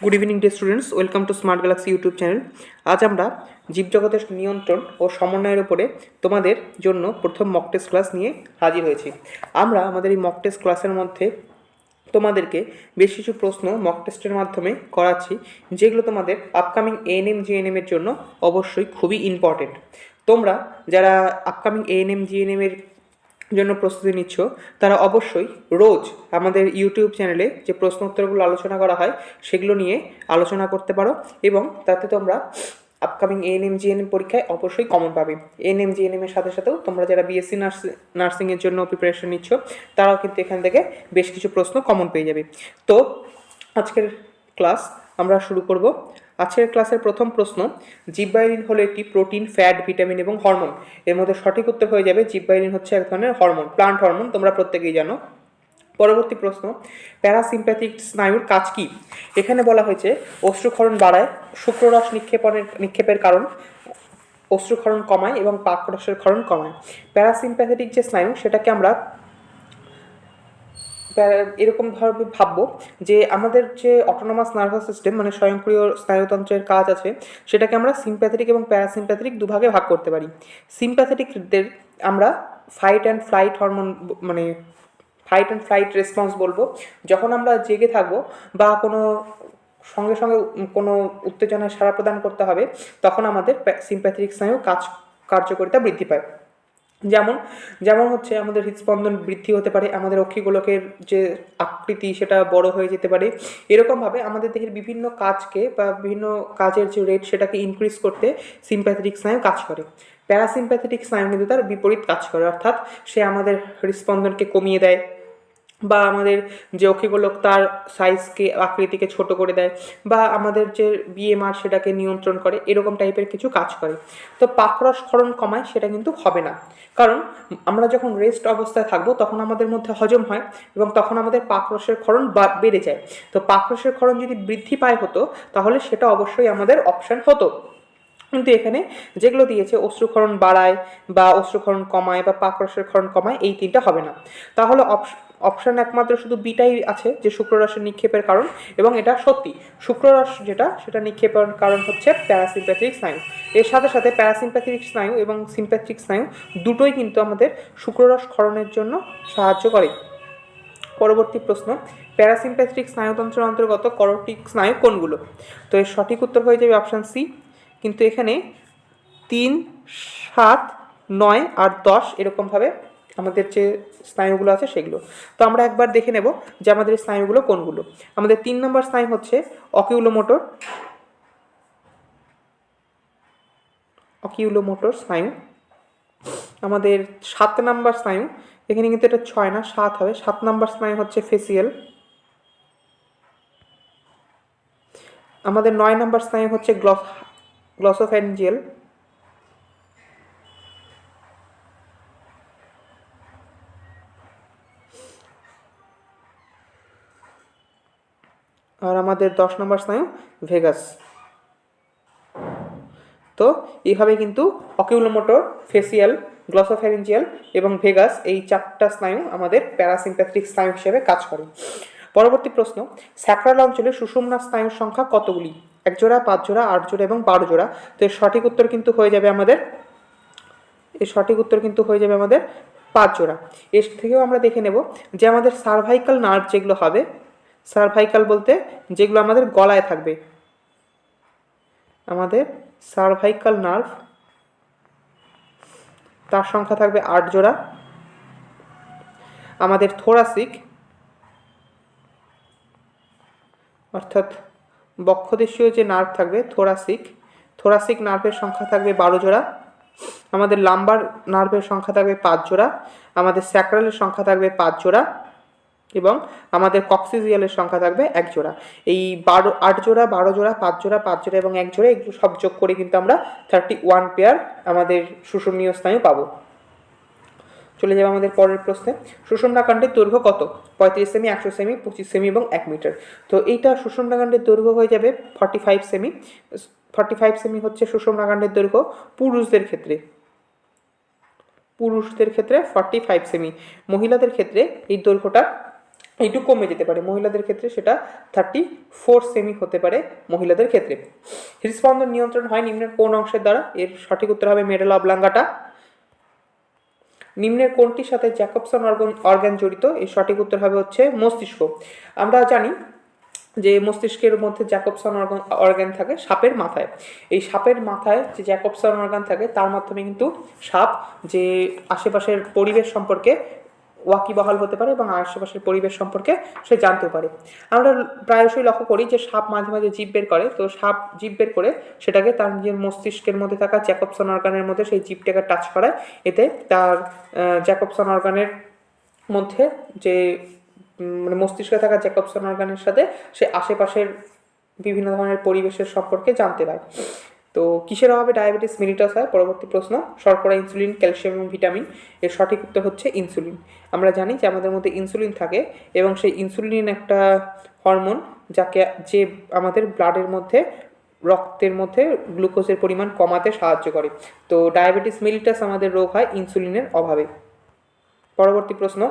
Good evening dear students welcome to smart galaxy YouTube channel আজ আমরা জীবজগতের নিয়ন্ত্রণ ও সমন্বয়ের উপরে তোমাদের জন্য প্রথম মক টেস্ট ক্লাস নিয়ে হাজির হয়েছি। আমরা আমাদের এই মক টেস্ট ক্লাসের মধ্যে তোমাদেরকে বেশ কিছু প্রশ্ন মক টেস্টের মাধ্যমে করাচ্ছি, যেগুলো তোমাদের আপকামিং এএনএম জিএনএম এর জন্য অবশ্যই খুবই ইম্পর্টেন্ট তোমরা যারা আপকামিং এএনএম জিএনএম এর জন্য প্রস্তুতি নিচ্ছ, তারা অবশ্যই রোজ আমাদের ইউটিউব চ্যানেলে যে প্রশ্ন উত্তরগুলো আলোচনা করা হয়, সেগুলো নিয়ে আলোচনা করতে পারো এবং তাতে তোমরা আপকামিং এএনএম জিএনএম পরীক্ষায় অবশ্যই কমন পাবে। এএনএম জিএনএম এর সাথে সাথেও তোমরা যারা বিএসসি নার্সিং নার্সিংয়ের জন্য প্রিপারেশন নিচ্ছ, তারাও কিন্তু এখান থেকে বেশ কিছু প্রশ্ন কমন পেয়ে যাবে। তো, আজকের ক্লাস আমরা শুরু করব। আজকের ক্লাসের প্রথম প্রশ্ন জিব্বাইলিন হলো একটি প্রোটিন, ফ্যাট, ভিটামিন এবং হরমোন। এর মধ্যে সঠিক উত্তর হয়ে যাবে জিব্বাইলিন হচ্ছে এক ধরনের হরমোন, প্লান্ট হরমোন, তোমরা প্রত্যেকেই জানো। পরবর্তী প্রশ্ন, প্যারাসিম্প্যাথিক স্নায়ুর কাজ কি? এখানে বলা হয়েছে, অশ্রুক্ষরণ বাড়ায়, শুক্ররস নিক্ষেপণের, নিক্ষেপের কারণ, অশ্রুক্ষরণ কমায় এবং পাকরসের ক্ষরণ কমায়। প্যারাসিম্প্যাথেটিক যে স্নায়ু, সেটাকে আমরা এরকম ভাবে ভাববো যে আমাদের যে অটোনোমাস নার্ভাস সিস্টেম মানে স্বয়ংক্রিয় স্নায়ুতন্ত্রের কাজ আছে, সেটাকে আমরা সিম্প্যাথেটিক এবং প্যারাসিম্প্যাথেটিক দুভাগে ভাগ করতে পারি। সিম্প্যাথেটিকদের আমরা ফাইট অ্যান্ড ফ্লাইট হরমোন মানে ফাইট অ্যান্ড ফ্লাইট রেসপন্স বলব, যখন আমরা জেগে থাকব বা কোনো সঙ্গে সঙ্গে কোনো উত্তেজনায় সাড়া প্রদান করতে হবে, তখন আমাদের সিম্প্যাথেটিক স্নায়ু কাজ, কার্যকারিতা বৃদ্ধি পায়। যেমন যেমন হচ্ছে আমাদের হৃদস্পন্দন বৃদ্ধি হতে পারে, আমাদের অক্ষিগোলকের যে আকৃতি সেটা বড় হয়ে যেতে পারে। এরকমভাবে আমাদের দেহের বিভিন্ন কাজকে বা বিভিন্ন কাজের যে রেট সেটাকে ইনক্রিজ করতে সিম্প্যাথেটিক স্নায়ু কাজ করে। প্যারাসিম্প্যাথেটিক স্নায়ু কিন্তু তার বিপরীত কাজ করে, অর্থাৎ সে আমাদের হৃদস্পন্দনকে কমিয়ে দেয়। বা আমাদের যে অক্ষিগোলক তার সাইজকে আকৃতিকে ছোট করে দেয় বা আমাদের যে বিএমআর সেটাকে নিয়ন্ত্রণ করে, এরকম টাইপের কিছু কাজ করে। তো পাকরস ক্ষরণ কমায় সেটা কিন্তু হবে না। কারণ আমরা যখন রেস্ট অবস্থায় থাকব, তখন আমাদের মধ্যে হজম হয় এবং তখন আমাদের পাকরসের ক্ষরণ বেড়ে যায়। তো পাকরসের ক্ষরণ যদি বৃদ্ধি পায় হতো, তাহলে সেটা অবশ্যই আমাদের অপশান হতো। কিন্তু এখানে যেগুলো দিয়েছে, অশ্রুক্ষরণ বাড়ায় বা অশ্রুক্ষরণ কমায় বা পাকরসের ক্ষরণ কমায়, এই তিনটা হবে না। তাহলে অপশন একমাত্র শুধু বিটাই আছে যে শুক্ররসের নিক্ষেপের কারণ এবং এটা সত্যি। শুক্ররস যেটা, সেটা নিক্ষেপের কারণ হচ্ছে প্যারাসিম্প্যাথিক স্নায়ু। এর সাথে সাথে প্যারাসিম্প্যাথিক স্নায়ু এবং সিম্প্যাথিক স্নায়ু দুটোই কিন্তু আমাদের শুক্ররস ক্ষরণের জন্য সাহায্য করে। পরবর্তী প্রশ্ন প্যারাসিম্প্যাথিক স্নায়ুতন্ত্রের অন্তর্গত করটিক স্নায়ু কোনগুলো? তো এর সঠিক উত্তর হয়ে যাবে অপশান সি কিন্তু এখানে তিন, সাত, নয় আর দশ এরকমভাবে আমাদের যে স্নায়ুগুলো আছে সেগুলো। তো আমরা একবার দেখে নেব যে আমাদের স্নায়ুগুলো কোনগুলো। আমাদের তিন নম্বর স্নায়ু হচ্ছে অকিউলোমোটর। অকিউলোমোটর স্নায়ু। আমাদের সাত নাম্বার স্নায়ু। এখানে কিন্তু এটা ছয় না, সাত হবে। সাত নাম্বার স্নায়ু হচ্ছে ফেসিয়াল। আমাদের নয় নাম্বার স্নায়ু হচ্ছে গ্লস গ্লসোফ্যানজিয়াল। আর আমাদের দশ নম্বর স্নায়ু, ভেগাস। তো এইভাবে কিন্তু অকিউলোমোটর, ফেসিয়াল গ্লসোফ্যারিঞ্জিয়াল এবং ভেগাস এই চারটা স্নায়ু আমাদের প্যারাসিম্প্যাথিক স্নায়ু হিসেবে কাজ করে। পরবর্তী প্রশ্ন, স্যাক্রাল অঞ্চলে সুষুম্না স্নায়ুর সংখ্যা কতগুলি? এক জোড়া, পাঁচ জোড়া, আট জোড়া এবং বারো জোড়া। তো এর সঠিক উত্তর কিন্তু হয়ে যাবে আমাদের, এর সঠিক উত্তর কিন্তু হয়ে যাবে আমাদের পাঁচ জোড়া। এর থেকেও আমরা দেখে নেব যে আমাদের সার্ভাইকাল নার্ভ যেগুলো হবে সার্ভাইকাল বলতে যেগুলো আমাদের গলায় থাকবে। আমাদের সার্ভাইকাল নার্ভ, তার সংখ্যা থাকবে আট জোড়া। আমাদের থোরাসিক, অর্থাৎ বক্ষদেশীয় যে নার্ভ থাকবে, থোরাসিক থোরাসিক নার্ভের সংখ্যা থাকবে বারো জোড়া। আমাদের লাম্বার নার্ভের সংখ্যা থাকবে পাঁচ জোড়া। আমাদের স্যাক্রালের সংখ্যা থাকবে পাঁচ জোড়া। এবং আমাদের কক্সিজিয়ালের সংখ্যা থাকবে এক জোড়া। এই বারো, আট জোড়া, বারো জোড়া, পাঁচ জোড়া পাঁচ জোড়া এবং এক জোড়া, এগুলো সব যোগ করে কিন্তু আমরা থার্টি ওয়ান পেয়ার আমাদের সুষমনীয় স্নায়ু পাবো। চলে যাবে আমাদের পরের প্রশ্নে। সুষমনাকাণ্ডের দৈর্ঘ্য কত? পঁয়ত্রিশ সেমি একশো সেমি পঁচিশ সেমি এবং এক মিটার তো এইটা সুষমনাকাণ্ডের দৈর্ঘ্য হয়ে যাবে forty five cm forty five cm হচ্ছে সুষমনাকাণ্ডের দৈর্ঘ্য পুরুষদের ক্ষেত্রে। পুরুষদের ক্ষেত্রে ফর্টি ফাইভ সেমি মহিলাদের ক্ষেত্রে এই দৈর্ঘ্যটা একটু কমে যেতে পারে। মহিলাদের ক্ষেত্রে সেটা থার্টি ফোর সেমি হতে পারে মহিলাদের ক্ষেত্রে। হৃদস্পন্দন নিয়ন্ত্রণ হয় নিম্নের কোন অংশের দ্বারা? এর সঠিক উত্তর হবে মেডেল অবলাঙ্গাটা নিম্নের কোনটির সাথে জ্যাকবসন অর্গান অর্গান জড়িত? এর সঠিক উত্তর হবে হচ্ছে মস্তিষ্ক। আমরা জানি যে মস্তিষ্কের মধ্যে জ্যাকবসন অর্গান অর্গান থাকে সাপের মাথায়। এই সাপের মাথায় যে জ্যাকবসন অর্গান থাকে, তার মাধ্যমে কিন্তু সাপ যে আশেপাশের পরিবেশ সম্পর্কে ওয়াকিবহাল হতে পারে এবং আশেপাশের পরিবেশ সম্পর্কে সে জানতে পারে। আমরা প্রায়শই লক্ষ্য করি যে সাপ মাঝে মাঝে জীব বের করে, তো সাপ জীব বের করে সেটাকে তার নিজের মস্তিষ্কের মধ্যে থাকা জ্যাকবসন অর্গানের মধ্যে সেই জীবটাকে টাচ করায়। এতে তার জ্যাকবসন অর্গানের মধ্যে যে মানে মস্তিষ্কে থাকা জ্যাকবসন অর্গানের সাথে সে আশেপাশের বিভিন্ন ধরনের পরিবেশের সম্পর্কে জানতে পারে। তো কিসের অভাবে ডায়াবেটিস মিলিটাস হয়? পরবর্তী প্রশ্ন, শর্করা ইনসুলিন ক্যালসিয়াম এবং ভিটামিন এর সঠিক উত্তর হচ্ছে ইনসুলিন আমরা জানি যে আমাদের মধ্যে ইনসুলিন থাকে এবং সেই ইনসুলিন একটা হরমোন যাকে যে আমাদের ব্লাডের মধ্যে, রক্তের মধ্যে গ্লুকোজের পরিমাণ কমাতে সাহায্য করে। তো ডায়াবেটিস মিলিটাস আমাদের রোগ হয় ইনসুলিনের অভাবে। পরবর্তী প্রশ্ন,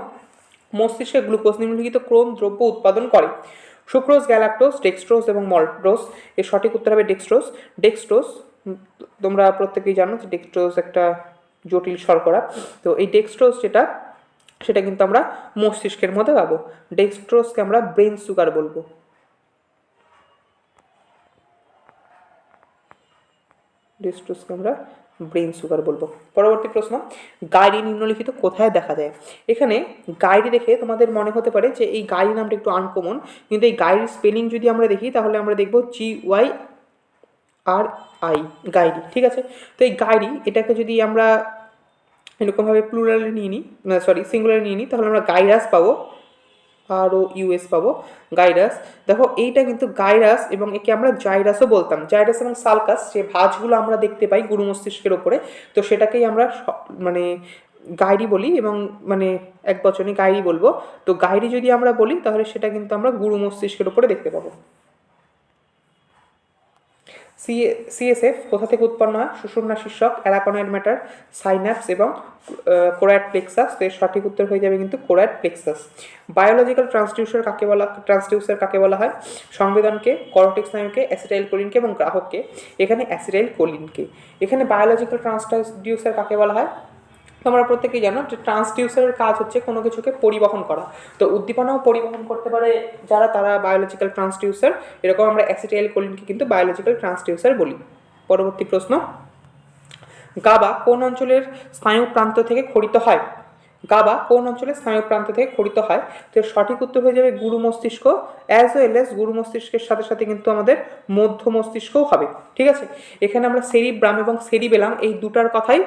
মস্তিষ্কে গ্লুকোজ নিম্নলিখিত ক্রোম দ্রব্য উৎপাদন করে। সুক্রোজ গ্যালাক্টোজ ডেক্সট্রোজ এবং মল্টোজ। এর সঠিক উত্তর হবে ডেক্সট্রোজ উম, তোমরা প্রত্যেকেই জানো যে ডেক্সট্রোজ একটা জটিল শর্করা। তো এই ডেক্সট্রোজ যেটা সেটা কিন্তু আমরা মস্তিষ্কের মধ্যে পাবো। ডেক্সট্রোসকে আমরা ব্রেন সুগার বলব। ডেক্সট্রোসকে আমরা ব্রেন সুগার বলব। পরবর্তী প্রশ্ন, গাইরি নিম্নলিখিত কোথায় দেখা যায় এখানে গাইরি দেখে তোমাদের মনে হতে পারে যে এই গাইরি নামটা একটু আনকমন কিন্তু এই গাইরির স্পেলিং যদি আমরা দেখি, তাহলে আমরা দেখব জি ওয়াই আর আই গাইরি, ঠিক আছে? তো এই গাইরি, এটাকে যদি আমরা এরকমভাবে প্লুরালে নিয়ে নিই সরি সিঙ্গুলারে নিয়ে নিই, তাহলে আমরা গাইরাস পাবো আর ও ইউএস পাবো, গাইরাস। দেখো, এইটা কিন্তু গাইরাস এবং একে আমরা জাইরাসও বলতাম। জাইরাস এবং সালকাস, যে ভাজগুলো আমরা দেখতে পাই গুরু মস্তিষ্কের ওপরে, তো সেটাকেই আমরা মানে গাইরি বলি এবং মানে এক বচনে গাইরি বলব। তো গাইরি যদি আমরা বলি, তাহলে সেটা কিন্তু আমরা গুরু মস্তিষ্কের ওপরে দেখতে পাবো। সি, সিএসএফ কোথা থেকে উৎপন্ন হয়? সুষুম্না শীর্ষক অ্যারাকনয়েড ম্যাটার, সাইনাপস এবং কোরাইড প্লেক্সাস। তো এর সঠিক উত্তর হয়ে যাবে কিন্তু কোরাইড প্লেক্সাস। বায়োলজিক্যাল ট্রান্সডিউসার কাকে বলা, ট্রান্সডিউসার কাকে বলা হয়? সংবেদনকে করটিক নামকে অ্যাসিটাইল কোলিনকে এবং গ্রাহককে। এখানে অ্যাসিটাইল কোলিনকে এখানে বায়োলজিক্যাল ট্রান্সডিউসার কাকে বলা হয়? তোমরা প্রত্যেকেই জানো যে ট্রান্সডিউসারের কাজ হচ্ছে কোনো কিছুকে পরিবহন করা। তো উদ্দীপনাও পরিবহন করতে পারে যারা, তারা বায়োলজিক্যাল ট্রান্সডিউসার এরকম আমরা অ্যাসিটাইল কোলিনকে কিন্তু বায়োলজিক্যাল ট্রান্সডিউসার বলি। পরবর্তী প্রশ্ন। গাবা কোন অঞ্চলের স্নায়ু প্রান্ত থেকে খরিত হয়? গাবা কোন অঞ্চলের স্নায়ু প্রান্ত থেকে খরিত হয়? তো সঠিক উত্তর হয়ে যাবে গুরু মস্তিষ্ক। অ্যাজ ওয়েল এস গুরু মস্তিষ্কের সাথে সাথে কিন্তু আমাদের মধ্য মস্তিষ্কও হবে। ঠিক আছে? এখানে আমরা সেরিব্রাম এবং সেরিবেলাম এই দুটার কথাই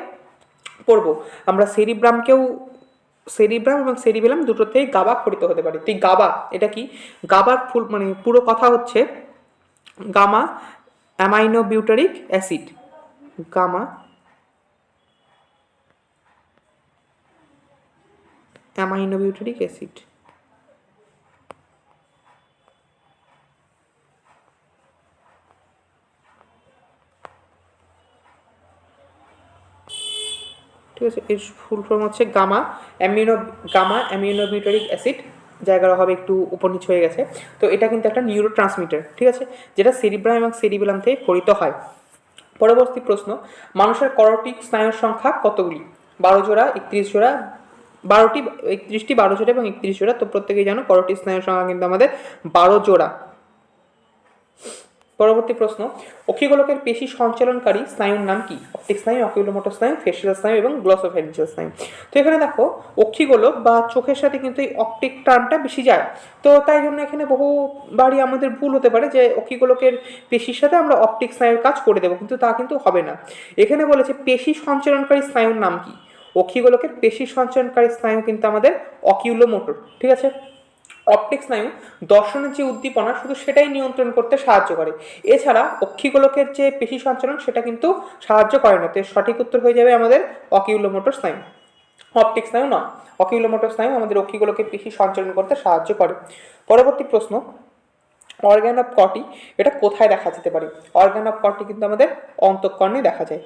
পড়ব আমরা সেরিব্রামকেও, সেরিব্রাম এবং সেরিবেলাম দুটোতেই গাবা খরিত হতে পারে। তুই গাবা, এটা কি? গাবার ফুল মানে পুরো কথা হচ্ছে gamma amino butyric acid. Gamma amino butyric acid. ঠিক আছে, এর ফুল ফর্ম হচ্ছে gamma amino gamma amino butyric acid জায়গার অভাবে একটু উপর নিচ হয়ে গেছে। তো এটা কিন্তু একটা নিউরো ট্রান্সমিটার ঠিক আছে? যেটা সেরিব্রাম এবং সেরিবেলাম থেকে খরিত হয়। পরবর্তী প্রশ্ন, মানুষের করটিক স্নায়ুর সংখ্যা কতগুলি? বারো জোড়া, একত্রিশ জোড়া, বারোটি, একত্রিশটি বারো জোড়া এবং একত্রিশ জোড়া, তো প্রত্যেকেই জানো করটিক স্নায়ুর সংখ্যা কিন্তু আমাদের বারো জোড়া। পরবর্তী প্রশ্ন, অক্ষিগোলকের পেশি সঞ্চালনকারী স্নায়ুর নাম কি? অপটিক স্নায়ু অকিউলোমোটর স্নায়ু, ফেসিয়াল স্নায়ু এবং গ্লসোফেরিঞ্জিয়াল স্নায়ু। তো এখানে দেখো, অক্ষিগোলক বা চোখের সাথে কিন্তু এই অপটিক টার্মটা বেশি যায়। তো তাই জন্য এখানে বহুবারই আমাদের ভুল হতে পারে যে অক্ষিগোলকের পেশির সাথে আমরা অপটিক স্নায়ুর কাজ করে দেবো, কিন্তু তা কিন্তু হবে না। এখানে বলেছে, পেশি সঞ্চালনকারী স্নায়ুর নাম কি? অক্ষিগোলকের পেশি সঞ্চালনকারী স্নায়ু কিন্তু আমাদের অকিউলোমোটর ঠিক আছে? অপটিক স্নায়ু দর্শনের যে উদ্দীপনা, শুধু সেটাই নিয়ন্ত্রণ করতে সাহায্য করে। এছাড়া অক্ষিগোলকের যে পেশি সঞ্চালন, সেটা কিন্তু সাহায্য করে না। তো সঠিক উত্তর হয়ে যাবে আমাদের অকিউলোমোটর স্নায়ু। অপটিক স্নায়ু নয়। অকিউলোমোটর স্নায়ু আমাদের অক্ষিগোলকের পেশি সঞ্চালন করতে সাহায্য করে। পরবর্তী প্রশ্ন অর্গ্যান অফ কটি এটা কোথায় দেখা যেতে পারে? অর্গ্যান অফ কটি কিন্তু আমাদের অন্তঃকর্ণে দেখা যায়।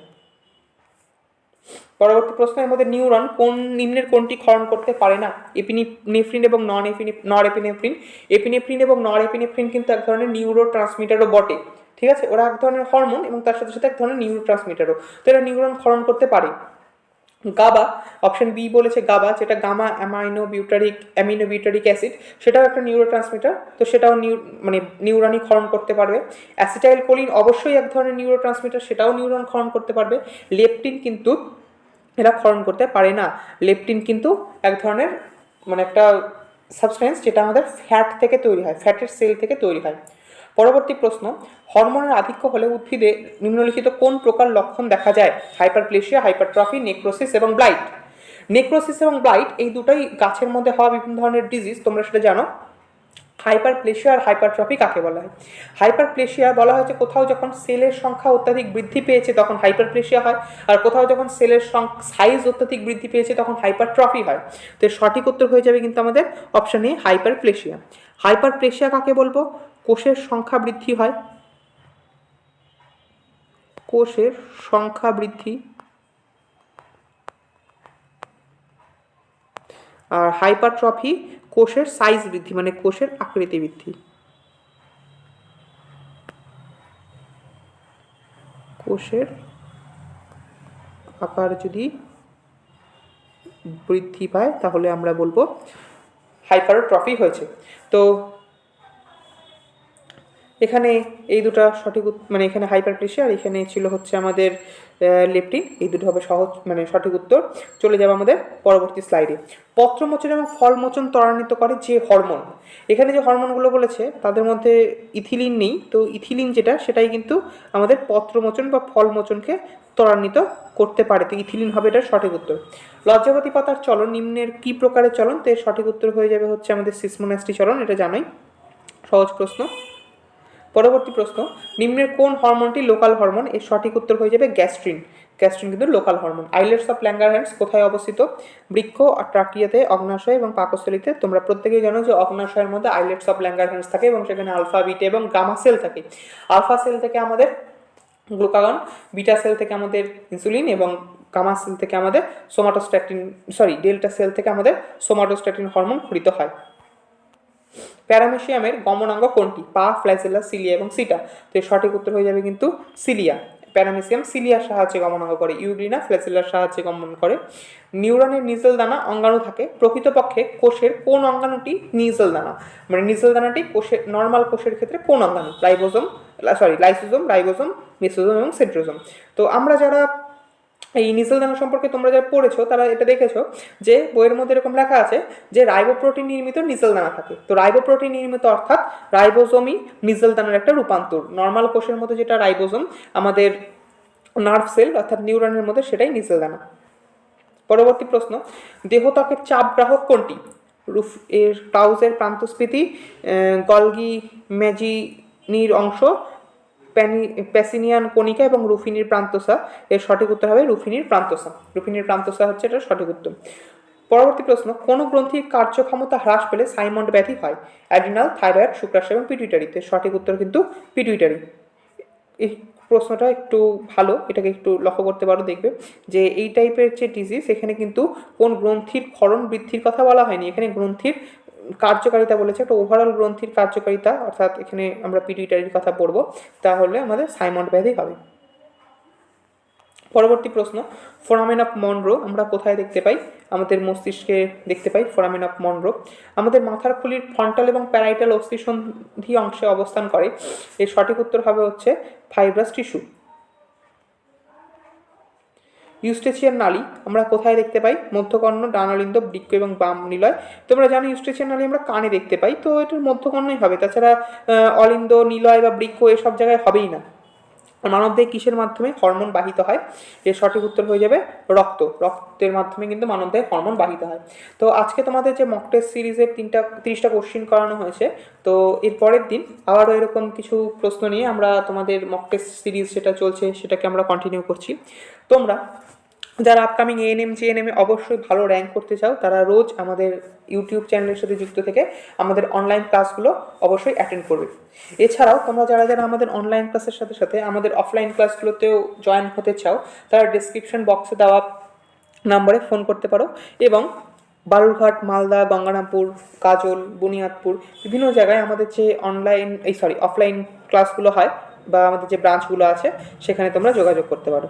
পরবর্তী প্রশ্নের মধ্যে নিউরন কোন নিম্নের কোনটি ক্ষরণ করতে পারে না? এপিনেফ্রিন এবং নন এপিনে নর এপিনেফ্রিন এপিনেফ্রিন এবং নর এপিনেফ্রিন কিন্তু এক ধরনের নিউরো ট্রান্সমিটারও বটে, ঠিক আছে? ওরা এক ধরনের হরমোন এবং তার সাথে সাথে এক ধরনের নিউরো ট্রান্সমিটারও তো এরা নিউরন ক্ষরণ করতে পারে। গাবা, অপশন বি বলেছে গাবা, যেটা gamma amino butyric amino butyric acid, সেটাও একটা নিউরো ট্রান্সমিটার তো সেটাও নিউ মানে নিউরনই ক্ষরণ করতে পারবে। অ্যাসিটাইল কোলিন অবশ্যই এক ধরনের নিউরো ট্রান্সমিটার সেটাও নিউরন ক্ষরণ করতে পারবে। লেপটিন কিন্তু এরা ক্ষরণ করতে পারে না। লেপটিন কিন্তু এক ধরনের মানে একটা সাবস্টেন্স যেটা আমাদের ফ্যাট থেকে তৈরি হয় ফ্যাটের সেল থেকে তৈরি হয়। পরবর্তী প্রশ্ন, হরমোনের আধিক্য হলে উদ্ভিদে নিম্নলিখিত কোন প্রকার লক্ষণ দেখা যায়? হাইপারপ্লেশিয়া হাইপারট্রফি নেক্রোসিস এবং ব্লাইট নেক্রোসিস এবং ব্লাইট এই দুটোই গাছের মধ্যে হওয়া বিভিন্ন ধরনের ডিজিজ তোমরা সেটা জানো। হাইপারপ্লেশিয়া আর হাইপারট্রফি কাকে বলা হয়? হাইপারপ্লেশিয়া বলা হয় যে কোথাও যখন সেলের সংখ্যা অত্যাধিক বৃদ্ধি পেয়েছে তখন হাইপারপ্লেশিয়া হয়, আর কোথাও যখন সেলের সাইজ অত্যাধিক বৃদ্ধি পেয়েছে তখন হাইপারট্রফি হয়। তো সঠিক উত্তর হয়ে যাবে কিন্তু আমাদের অপশন এ, হাইপারপ্লেশিয়া। হাইপারপ্লেশিয়া কাকে বলব? কোষের সংখ্যা বৃদ্ধি হয়। কোষের সংখ্যা বৃদ্ধি। আর হাইপারট্রফি কোষের সাইজ বৃদ্ধি মানে কোষের আকৃতি বৃদ্ধি। কোষের আকার যদি বৃদ্ধি পায়, তাহলে আমরা বলব হাইপারোট্রফি হয়েছে। তো এখানে এই দুটো সঠিক মানে এখানে হাইপারপ্লেশিয়া আর এখানে ছিল হচ্ছে আমাদের লেপটিন এই দুটো হবে সহজ মানে সঠিক উত্তর। চলে যাবে আমাদের পরবর্তী স্লাইডে পত্রমোচন এবং ফলমোচন ত্বরান্বিত করে যে হরমোন। এখানে যে হরমোনগুলো বলেছে, তাদের মধ্যে ইথিলিন নেই। তো ইথিলিন যেটা, সেটাই কিন্তু আমাদের পত্রমোচন বা ফলমোচনকে ত্বরান্বিত করতে পারে। তো ইথিলিন হবে এটার সঠিক উত্তর। লজ্জাবতী পাতার চলন, নিম্নের কি প্রকারের চলন? তো এর সঠিক উত্তর হয়ে যাবে হচ্ছে আমাদের সিসমোনাস্টি চলন, এটা জানাই। সহজ প্রশ্ন। পরবর্তী প্রশ্ন, নিম্নের কোন হরমোনটি লোকাল হরমোন এর সঠিক উত্তর হয়ে যাবে গ্যাস্ট্রিন। গ্যাস্ট্রিন কিন্তু local hormone islets of Langerhans কোথায় অবস্থিত? বৃক্ষ ট্রাকিয়াতে অগ্নাশয় এবং পাকস্থলিতে। তোমরা প্রত্যেকেই জানো যে অগ্নাশয়ের মধ্যে আইলেটস অফ ল্যাঙ্গার হ্যান্ডস থাকে এবং সেখানে আলফা, বিটা এবং গামা সেল থাকে। আলফা সেল থেকে আমাদের গ্লুকাগন, বিটা সেল থেকে আমাদের ইনসুলিন এবং গামা সেল থেকে আমাদের সোমাটোস্ট্যাটিন সরি, ডেল্টা সেল থেকে আমাদের সোমাটোস্ট্যাটিন হরমোন খরিত হয়। প্যারামেশিয়ামের গমনাঙ্গ কোনটি? পা, ফ্ল্যাজেলা, সিলিয়া এবং সিটা। তো এর সঠিক উত্তর হয়ে যাবে কিন্তু সিলিয়া। প্যারামেসিয়াম সিলিয়ার সাহায্যে গমনাঙ্গ করে, ইউরিনা ফ্ল্যাজেলার সাহায্যে গমন করে। নিউরনের নিজল দানা অঙ্গাণু থাকে, প্রকৃতপক্ষে কোষের কোন অঙ্গাণুটি নিজেল দানা? মানে নিজল দানাটি কোষের নর্মাল কোষের ক্ষেত্রে কোন অঙ্গাণু? Ribosome sorry lysosome, ribosome, mesosome এবং সেন্ট্রোজোম। তো আমরা যারা এই নিসেল দানা সম্পর্কে তোমরা যারা পড়েছো, তারা এটা দেখেছ যে বইয়ের মধ্যে এরকম লেখা আছে যে রাইবোপ্রোটিন নির্মিত নিসেল দানা থাকে। তো রাইবোপ্রোটিন নির্মিত অর্থাৎ রাইবোজোমই নিসেল দানার একটা রূপান্তর। নর্মাল কোষের মধ্যে যেটা রাইবোজোম, আমাদের নার্ভ সেল অর্থাৎ নিউরনের মধ্যে সেটাই নিসেল দানা। পরবর্তী প্রশ্ন দেহত্বকের চাপ গ্রাহক কোনটি? রুফ এর ক্লাউজের প্রান্তস্ফীতি গলগি, ম্যাজিনির অংশ প্যানি, প্যাসিনিয়ান কণিকা এবং রুফিনির প্রান্তসা। এর সঠিক উত্তর হবে রুফিনির প্রান্তসা। রুফিনির প্রান্তসা হচ্ছে এটা সঠিক উত্তর। পরবর্তী প্রশ্ন, কোন গ্রন্থির কার্যক্ষমতা হ্রাস পেলে সাইমন্ড ব্যাধি হয়? অ্যাড্রিনাল থাইরয়েড শুক্রাশয় এবং পিটুইটারিতে সঠিক উত্তর কিন্তু পিটুইটারি। এই প্রশ্নটা একটু ভালো, এটাকে একটু লক্ষ্য করতে পারো, দেখবে যে এই টাইপের যে ডিজিজ এখানে কিন্তু কোন গ্রন্থির ক্ষরণ বৃদ্ধির কথা বলা হয়নি। এখানে গ্রন্থির কার্যকারিতা বলেছে, একটা ওভারঅল গ্রন্থির কার্যকারিতা, অর্থাৎ এখানে আমরা পিটুইটারির কথা পড়ব, তাহলে আমাদের সাইমন্ড ব্যাধি হবে। পরবর্তী প্রশ্ন, ফোরামেন অফ মনরো, আমরা কোথায় দেখতে পাই? আমাদের মস্তিষ্কে দেখতে পাই ফোরামেন অফ মনরো। আমাদের মাথার খুলির ফ্রন্টাল এবং প্যারাইটাল অস্থিসন্ধি অংশে অবস্থান করে। এর সঠিক উত্তর হবে হচ্ছে ফাইব্রাস টিস্যু ইউস্টেচিয়ান নালী, আমরা কোথায় দেখতে পাই? মধ্যকর্ণ ডানালিন্দ বৃক্ষ এবং বাম নিলয়। তোমরা জানো ইউস্টেচিয়ান নালী আমরা কানে দেখতে পাই, তো এটার মধ্যকর্ণই হবে। তাছাড়া অলিন্দ, নিলয় বা বৃক্ষ এসব জায়গায় হবেই না। মানব মানবদেহে কিসের মাধ্যমে? হরমোন বাহিত হয়। এর সঠিক উত্তর হয়ে যাবে রক্ত। রক্তের মাধ্যমে কিন্তু মানব মানবদেহে হরমোন বাহিত হয়। তো আজকে তোমাদের যে মক টেস্ট সিরিজের তিনটা, তিরিশটা কোশ্চিন করানো হয়েছে, তো এর পরের দিন আবারও এরকম কিছু প্রশ্ন নিয়ে আমরা তোমাদের মক টেস্ট সিরিজ যেটা চলছে সেটাকে আমরা কন্টিনিউ করছি। তোমরা যারা আপকামিং এএনএম এ অবশ্যই ভালো র্যাঙ্ক করতে চাও, তারা রোজ আমাদের ইউটিউব চ্যানেলের সাথে যুক্ত থেকে আমাদের অনলাইন ক্লাসগুলো অবশ্যই অ্যাটেন্ড করবে। এছাড়াও তোমরা যারা যারা আমাদের অনলাইন ক্লাসের সাথে সাথে আমাদের অফলাইন ক্লাসগুলোতেও জয়েন হতে চাও, তারা ডিসক্রিপশন বক্সে দেওয়া নাম্বারে ফোন করতে পারো এবং বালুরঘাট, মালদা, গঙ্গারামপুর, কাজল, বুনিয়াদপুর বিভিন্ন জায়গায় আমাদের যে অনলাইন এই সরি অফলাইন ক্লাসগুলো হয় বা আমাদের যে ব্রাঞ্চগুলো আছে, সেখানে তোমরা যোগাযোগ করতে পারো।